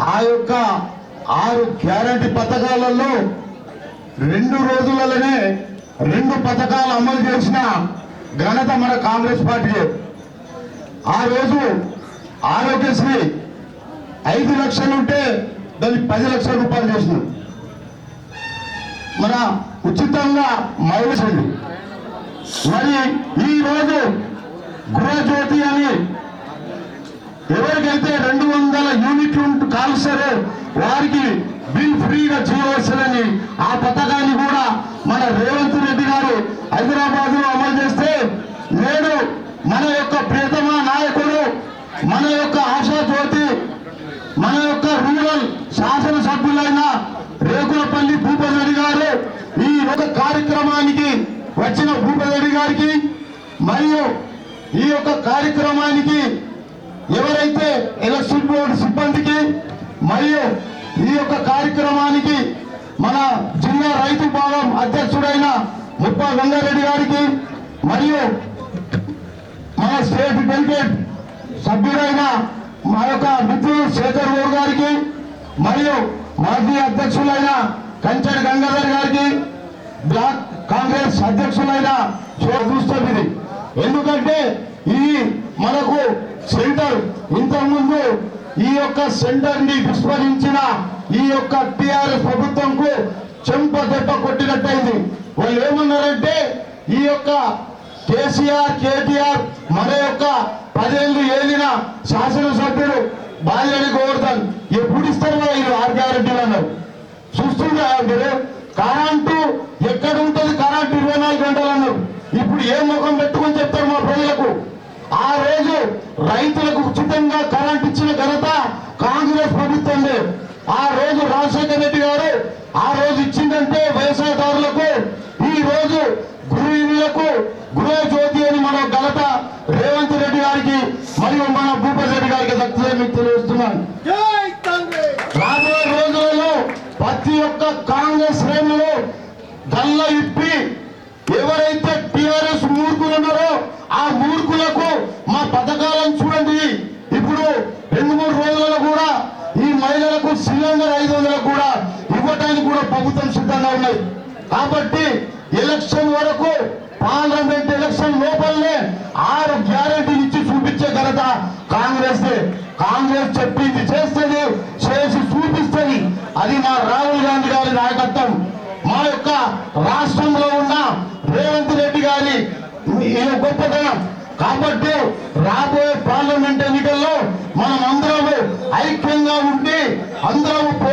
ఆ యొక్క ఆరు గ్యారంటీ పథకాలలో రెండు రోజులలోనే రెండు పథకాలు అమలు చేసిన ఘనత మన కాంగ్రెస్ పార్టీ. ఆ రోజు ఆరోగ్యశ్రీ ఐదు లక్షలు ఉంటే దాన్ని పది లక్షల రూపాయలు చేసినాం. మన ఉచితంగా మైలేజ్ మరి ఈ రోజు గృహజ్యోతి అని ఎవరికైతే రెండు వందల కాల్సరే వారికి బిల్ ఫ్రీగా చేయవలసిందని ఆ పథకాన్ని కూడా మన రేవంత్ రెడ్డి గారు హైదరాబాద్లో అమలు చేస్తే నేడు మన యొక్క ప్రియతమ నాయకుడు మన యొక్క ఆశా జ్యోతి మన యొక్క రూరల్ శాసనసభ్యులైన రేకులపల్లి భూపతి గారు ఈ ఒక కార్యక్రమానికి వచ్చిన భూపతి గారికి మరియు ఈ యొక్క కార్యక్రమానికి ఎవరైతే ఎలక్షన్ బోర్డు సిబ్బందికి మరియు ఈ యొక్క కార్యక్రమానికి మన జిల్లా రైతు భాగం అధ్యక్షుడైన ముప్ప గంగారెడ్డి గారికి మరియు మన స్టేట్ డెలిగేట్ సభ్యుడైన మా యొక్క మిత్రుడు శేఖర్ గౌడ్ గారికి మరియు మాజీ అధ్యక్షులైన కంచెడ్ గంగాధర్ గారికి బ్లాక్ కాంగ్రెస్ అధ్యక్షులైన చూస్తాం ఇది. ఎందుకంటే ఇది మనకు సెంటర్ ఇంతకుముందు ఈ యొక్క సెంటర్ని విస్మరించిన ఈ యొక్క టిఆర్ఎస్ ప్రభుత్వంకు చెంప దెబ్బ కొట్టినట్టయింది. వాళ్ళు ఏమన్నారంటే ఈ యొక్క కేసీఆర్ కేటీఆర్ మన యొక్క పదేళ్ళు ఏలిన శాసనసభ్యుడు బాల్యని గోవర్ధన్ ఎప్పుడు ఇస్తారు వీళ్ళు ఆర్ గ్యారెంటీలు అన్నారు. చూస్తున్నారు మీరు? కరెంటు ఎక్కడ ఉంటుంది? కరెంటు ఇరవై నాలుగు గంటలు అన్నారు. ఇప్పుడు ఏ ముఖం పెట్టుకొని చెప్తారు మా రైతులకు ఉచితంగా కరెంట్ ఇచ్చిన ఘనత కాంగ్రెస్ ప్రభుత్వందే ఆ రోజు రాజశేఖర రెడ్డి గారు ఆ రోజు ఇచ్చిందంటే వ్యవసాయదారులకు ఈ రోజు గృహిణులకు గృహ జ్యోతి అని మన ఘనత రేవంత్ రెడ్డి గారికి మరియు మన భూపతి రెడ్డి గారికి దక్కుతుందని మీకు తెలియజేస్తున్నాను. రాబోయే రోజులలో ప్రతి ఒక్క కాంగ్రెస్ శ్రేణులు గల్ల ఇప్పి ఎవరైతే టిఆర్ఎస్ మూర్ఖులు ఉన్నారో ఆ మూర్ఖులకు మా పథకాలను చూడండి ఇప్పుడు రెండు మూడు రోజులలో కూడా ఈ మహిళలకు ఐదు వందలకు కూడా ఇవ్వడానికి కూడా ప్రభుత్వం సిద్ధంగా ఉన్నాయి కాబట్టి ఎలక్షన్ వరకు పార్లమెంట్ ఎలక్షన్ లోపలనే ఆరు గ్యారెంటీలు ఇచ్చి చూపించే ఘనత కాంగ్రెస్ కాంగ్రెస్ చెప్పింది చేస్తుంది చేసి చూపిస్తుంది. అది మా రాహుల్ గాంధీ గారి నాయకత్వం. మా యొక్క రాష్ట్రంలో ఉన్న రేవంత్ రెడ్డి గారి ఈయన గొప్పతనం. కాబట్టి రాబోయే పార్లమెంట్ ఎన్నికల్లో మనం అందరము ఐక్యంగా ఉంటే అందరము